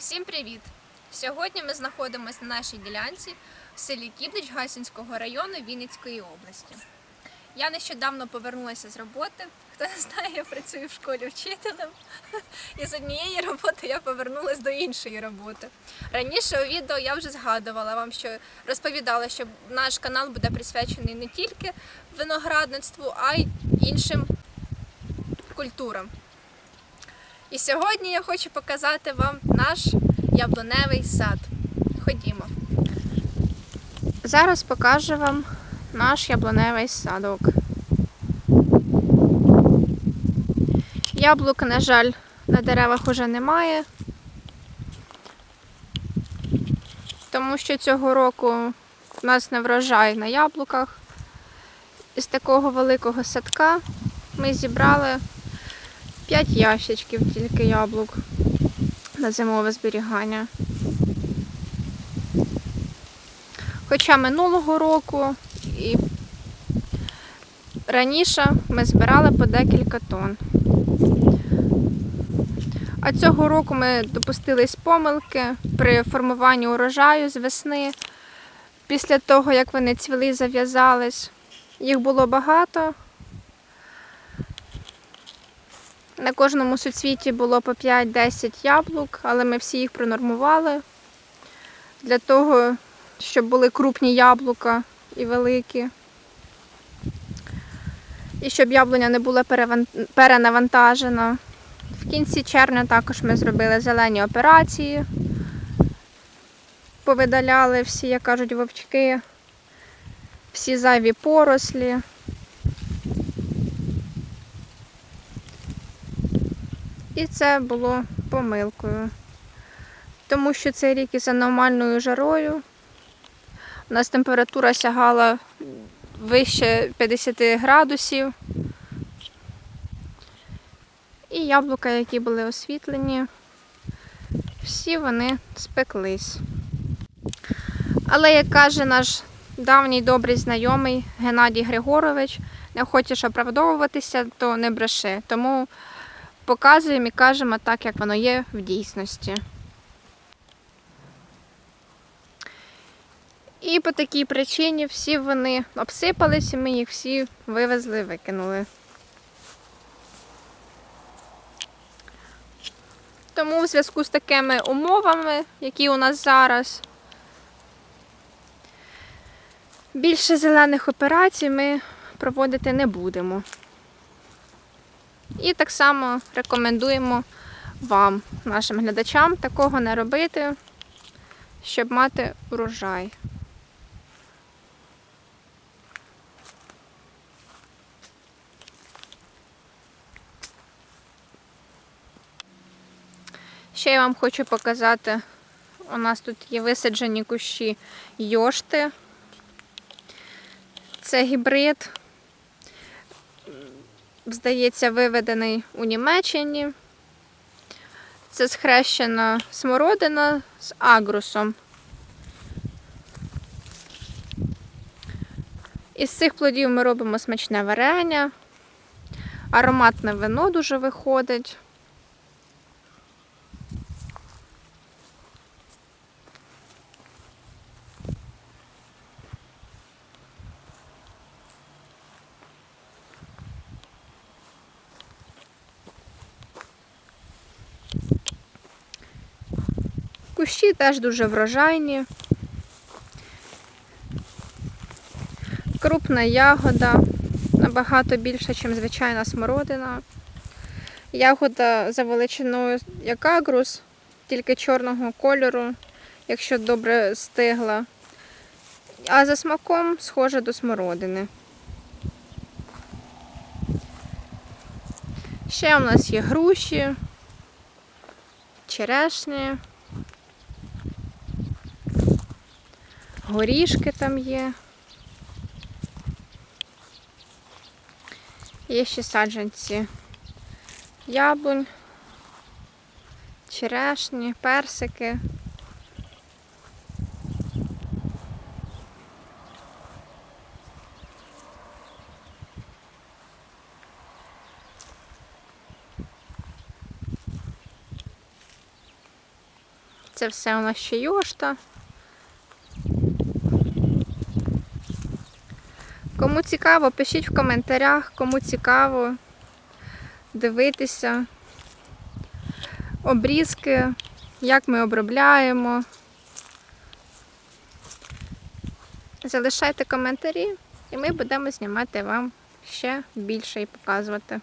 Всім привіт! Сьогодні ми знаходимося на нашій ділянці в селі Кібнич Гасінського району Вінницької області. Я нещодавно повернулася з роботи. Хто не знає, я працюю в школі вчителем. І з однієї роботи я повернулася до іншої роботи. Раніше у відео я вже згадувала вам, що розповідала, що наш канал буде присвячений не тільки виноградництву, а й іншим культурам. І сьогодні я хочу показати вам наш яблуневий сад. Ходімо. Зараз покажу вам наш яблуневий садок. Яблук, на жаль, на деревах уже немає. Тому що цього року в нас не врожай на яблуках. Із такого великого садка ми зібрали 5 ящичків тільки яблук на зимове зберігання. Хоча минулого року і раніше ми збирали по декілька тонн. А цього року ми допустились помилки при формуванні урожаю з весни. Після того, як вони цвіли зав'язались, їх було багато. На кожному суцвіті було по 5-10 яблук, але ми всі їх пронормували для того, щоб були крупні яблука і великі. І щоб яблуня не була перенавантажена. В кінці червня також ми зробили зелені операції. Повидаляли всі, як кажуть, вовчки, всі зайві порослі. І це було помилкою. Тому що цей рік із аномальною жарою у нас температура сягала вище 50 градусів. І яблука, які були освітлені, всі вони спеклись. Але, як каже наш давній добрий знайомий Геннадій Григорович, не хочеш оправдовуватися, то не бреши. Тому показуємо і кажемо так, як воно є в дійсності. І по такій причині всі вони обсипались, і ми їх всі вивезли, викинули. Тому в зв'язку з такими умовами, які у нас зараз, більше зелених операцій ми проводити не будемо. І так само рекомендуємо вам, нашим глядачам, такого не робити, щоб мати урожай. Ще я вам хочу показати, у нас тут є висаджені кущі йошти. Це гібрид здається, виведений у Німеччині. Це схрещена смородина з агрусом. Із цих плодів ми робимо смачне варення, ароматне вино дуже виходить. Кущі теж дуже врожайні. Крупна ягода, набагато більша, ніж звичайна смородина. Ягода за величиною як агрус, тільки чорного кольору, якщо добре стигла. А за смаком схожа до смородини. Ще у нас є груші, черешні. Горішки там є. Є ще саджанці яблунь, черешні, персики. Це все у нас ще йошта. Кому цікаво, пишіть в коментарях, кому цікаво дивитися обрізки, як ми обробляємо. Залишайте коментарі, і ми будемо знімати вам ще більше і показувати.